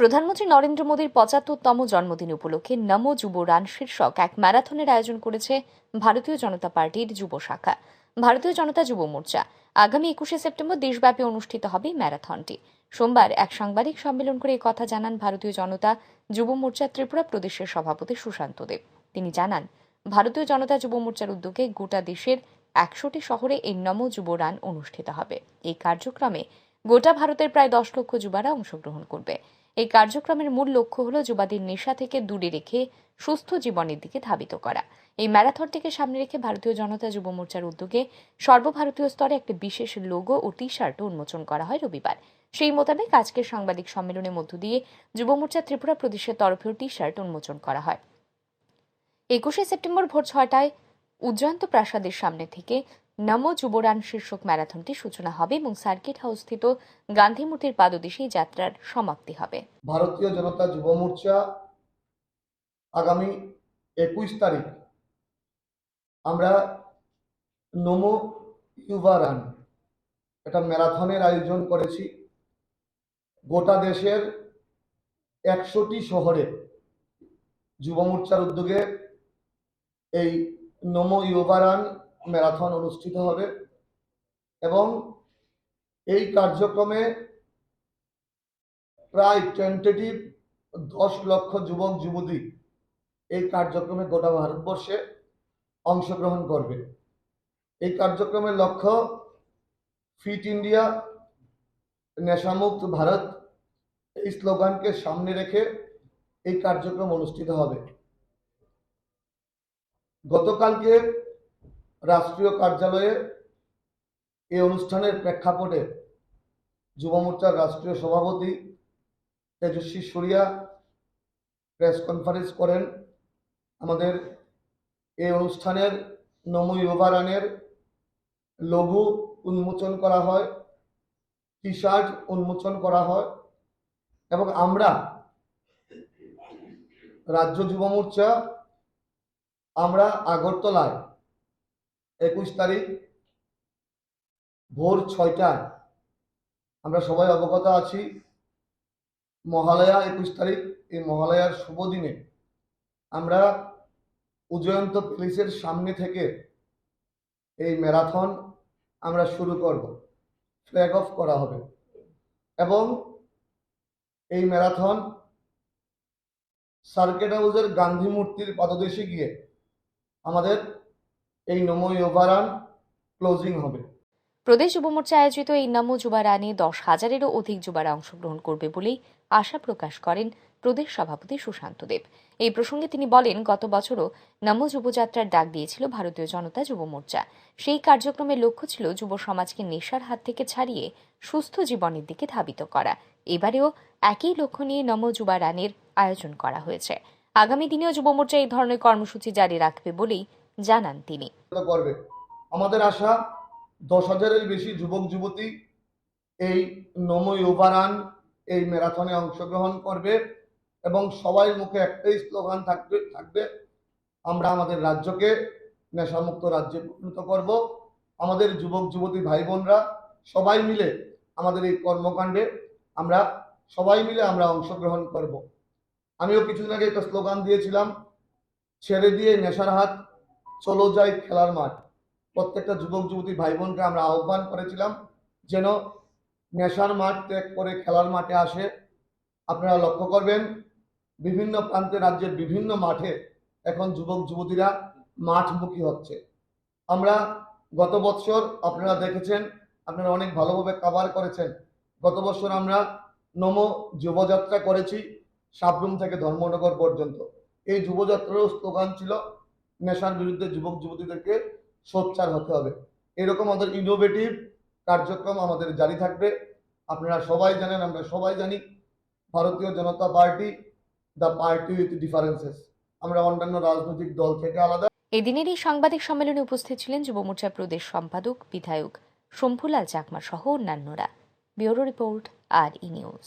প্রধানমন্ত্রী নরেন্দ্র মোদীর পঁচাত্তরতম জন্মদিন উপলক্ষে নমো যুব রান শীর্ষক এক ম্যারাথনের আয়োজন করেছে ভারতীয় জনতা পার্টির যুব শাখা, ভারতীয় জনতা যুব মোর্চা। আগামী একুশে সেপ্টেম্বর দেশব্যাপী অনুষ্ঠিত হবে ম্যারাথনটি। সোমবার এক সাংবাদিক সম্মেলন করে কথা জানান ভারতীয় জনতা যুব মোর্চা ত্রিপুরা প্রদেশের সভাপতি সুশান্ত দেব। তিনি জানান, ভারতীয় জনতা যুব মোর্চার উদ্যোগে গোটা দেশের একশোটি শহরে এই নমো যুব রান অনুষ্ঠিত হবে। এই কার্যক্রমে গোটা ভারতের প্রায় দশ লক্ষ যুবারা অংশগ্রহণ করবে। এই কার্যক্রমের মূল লক্ষ্য হল যুবাদের নেশা থেকে দূরে রেখে সুস্থ জীবনের দিকে ধাবিত করা। এই ম্যারাথনটিকে সামনে রেখে ভারতীয় জনতা যুব মোর্চার উদ্যোগে সর্বভারতীয় স্তরে একটি বিশেষ লোগো ও টি শার্ট উন্মোচন করা হয় রবিবার। সেই মোতাবেক আজকের সাংবাদিক সম্মেলনের মধ্য দিয়ে যুব মোর্চা ত্রিপুরা প্রদেশের তরফেও টি শার্ট উন্মোচন করা হয়। একুশে সেপ্টেম্বর ভোর ছয়টায় উজ্জয়ন্ত প্রাসাদের সামনে থেকে নমো যুবরান শীর্ষক ম্যারাথনটি সূচনা হবে এবং সার্কিট হাউস স্থিত গান্ধী মূর্তির পাদদেশে যাত্রার সমাপ্তি হবে। ভারতীয় জনতা যুব মোর্চা আগামী একুশ তারিখ আমরা নমো ইউবা রান, একটা ম্যারাথনের আয়োজন করেছি। গোটা দেশের একশোটি শহরে যুব মোর্চার উদ্যোগে এই নমো ইউবা রান ম্যারাথন অনুষ্ঠিত হবে এবং এই কার্যক্রমে প্রায় টেন্টেটিভ দশ লক্ষ যুবক যুবতী এই কার্যক্রমে গোটা ভারতবর্ষে অংশগ্রহণ করবে। এই কার্যক্রমের লক্ষ্য ফিট ইন্ডিয়া নেশামুক্ত ভারত এই স্লোগানকে সামনে রেখে এই কার্যক্রম অনুষ্ঠিত হবে। গতকালকে রাষ্ট্রীয় কার্যালয়ে এই অনুষ্ঠানের প্রেক্ষাপটে যুব মোর্চার রাষ্ট্রীয় সভাপতি তেজস্বী সুরিয়া প্রেস কনফারেন্স করেন। আমাদের এই অনুষ্ঠানের নমো ইউভারানের লঘু উন্মোচন করা হয় টি শার্ট উন্মোচন করা হয় এবং আমরা রাজ্য যুব মোর্চা, আমরা আগরতলায় একুশ তারিখ ভোর ছয়টায়। আমরা সবাই অবগত আছি, মহালয়া একুশ তারিখ, এই মহালয়ার শুভ দিনে আমরা উজয়ন্ত প্যালেসের সামনে থেকে এই ম্যারাথন আমরা শুরু করব ফ্ল্যাগ অফ করা হবে। এবং এই ম্যারাথন সার্কেট হাউসের গান্ধী মূর্তির পাদদেশে গিয়ে আমাদের এই নমো ওভারান ক্লোজিং হবে। প্রদেশ যুব মোর্চা আয়োজিত এই নমো যুবা রানে দশ হাজারেরও অধিক যুবারা অংশগ্রহণ করবে বলেই আশা প্রকাশ করেন প্রদেশ সভাপতি সুশান্ত দেব। এই প্রসঙ্গে তিনি বলেন, গত বছরও নমো যুবযাত্রার ডাক দিয়েছিল ভারতীয় জনতা যুব মোর্চা। সেই কার্যক্রমের লক্ষ্য ছিল যুব সমাজকে নেশার হাত থেকে ছাড়িয়ে সুস্থ জীবনের দিকে ধাবিত করা। এবারেও একই লক্ষ্য নিয়ে নমো যুবা রানের আয়োজন করা হয়েছে। আগামী দিনেও যুব মোর্চা এই ধরনের কর্মসূচি জারি রাখবে বলেই জানান তিনি। করবে। আমাদের আশা, দশ হাজারের বেশি যুবক, যুবতী এই নমো ওভারান এই ম্যারাথনে অংশগ্রহণ করবে এবং সবাই মুখে একটাই স্লোগান থাকবে থাকবে, আমরা আমাদের রাজ্যকে নেশামুক্ত রাজ্যে পরিণত করব। আমাদের যুবক, যুবতী ভাই বোনরা সবাই মিলে আমাদের এই কর্মকাণ্ডে আমরা সবাই মিলে আমরা অংশগ্রহণ করব। আমিও কিছুদিন আগে একটা স্লোগান দিয়েছিলাম, ছেড়ে দিয়ে নেশার হাত চলো যাই খেলার মাঠ। প্রত্যেকটা যুবক, যুবতী ভাই বোনকে আমরা আহ্বান করেছিলাম যেন নেশার মাঠ ত্যাগ করে খেলার মাঠে আসে। আপনারা লক্ষ্য করবেন, বিভিন্ন প্রান্তে রাজ্যের বিভিন্ন মাঠে এখন যুবক, যুবতীরা মাঠমুখী হচ্ছে। আমরা গত বছর আপনারা দেখেছেন, আপনারা অনেক ভালোভাবে কাভার করেছেন। গত বছর আমরা নমো যুবযাত্রা করেছি সাবরুম থেকে ধর্মনগর পর্যন্ত। এই যুবযাত্রারও স্লোগান ছিল নেশার বিরুদ্ধে যুবক যুবতীদেরকে সোচ্চার হতে হবে। এরকম আমাদের ইনোভেটিভ কার্যক্রম আমাদের জারি থাকবে। আপনারা সবাই জানেন, আমরা সবাই জানি, Bharatiya Janata party the party with differences আমরা অন্যান্য রাজনৈতিক দল থেকে আলাদা। এদিনের এই সাংবাদিক সম্মেলনে উপস্থিত ছিলেন যুব মোর্চার প্রদেশ সম্পাদক, বিধায়ক শম্ভুলাল চাকমা সহ অন্যান্যরা। Bureau report, R E news.